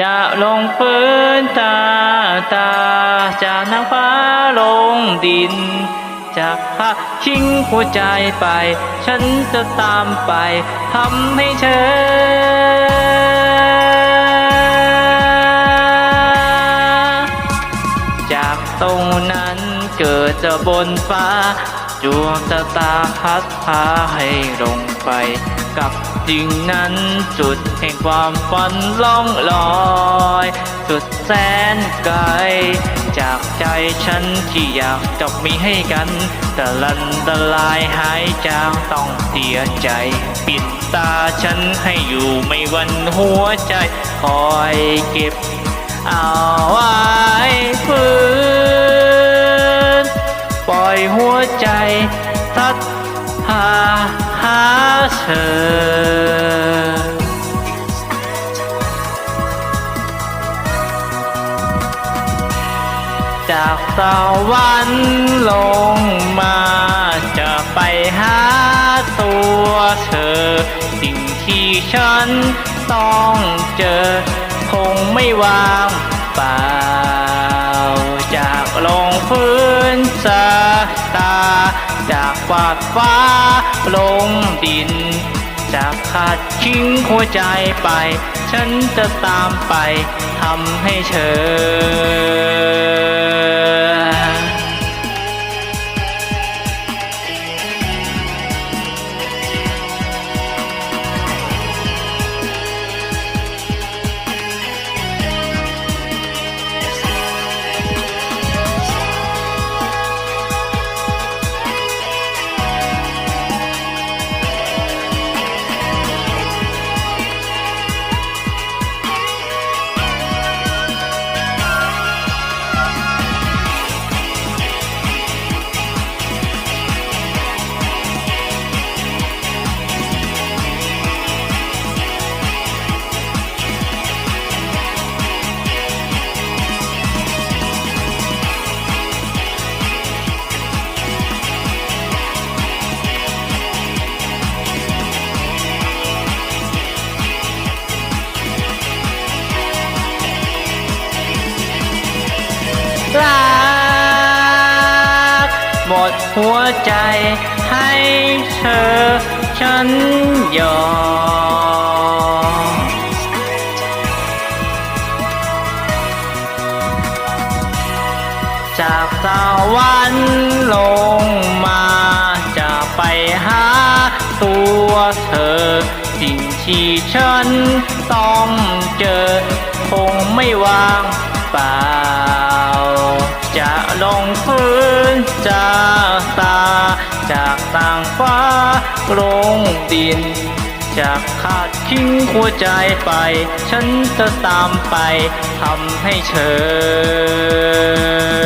จะลงพื้นตาตาจากนางฟ้าลงดินจากพระทิ้งหัวใจไป ฉันจะตามไปทำให้เธอจากตรงนั้นเกิดจะบนฟ้า ดวงตาตาพัดพาให้ลงไป กับจริงนั้นจุดแห่งความฝันล่องลอย สุดแสนไกล จากใจฉันที่อยากจะมีให้กันแต่ลันตลายหายจางต้องเสียใจ ปิดตาฉันให้อยู่ไม่หวันหัวใจ คอยเก็บเอาไว้ฟื้น ธอ จากสวรรค์ลงมาจะไปหาตัวเธอ สิ่งที่ฉันต้องเจอ คงไม่วาง ฝากวาฟ้า ลงดิน จะขาดทิ้งหัวใจไป ฉันจะตามไปทำให้เธอ ดหัวใจให้เธอ ฉันยอมจากสวรรค์ลงมาจะไปหาตัวเธอ สิ่งที่ฉันต้องเจอ คงไม่วางเปล่า จะลงพื้นจากตา จากต่างฟ้าลงดิน จากขาดทิ้งหัวใจไป ฉันจะตามไปทำให้เธอ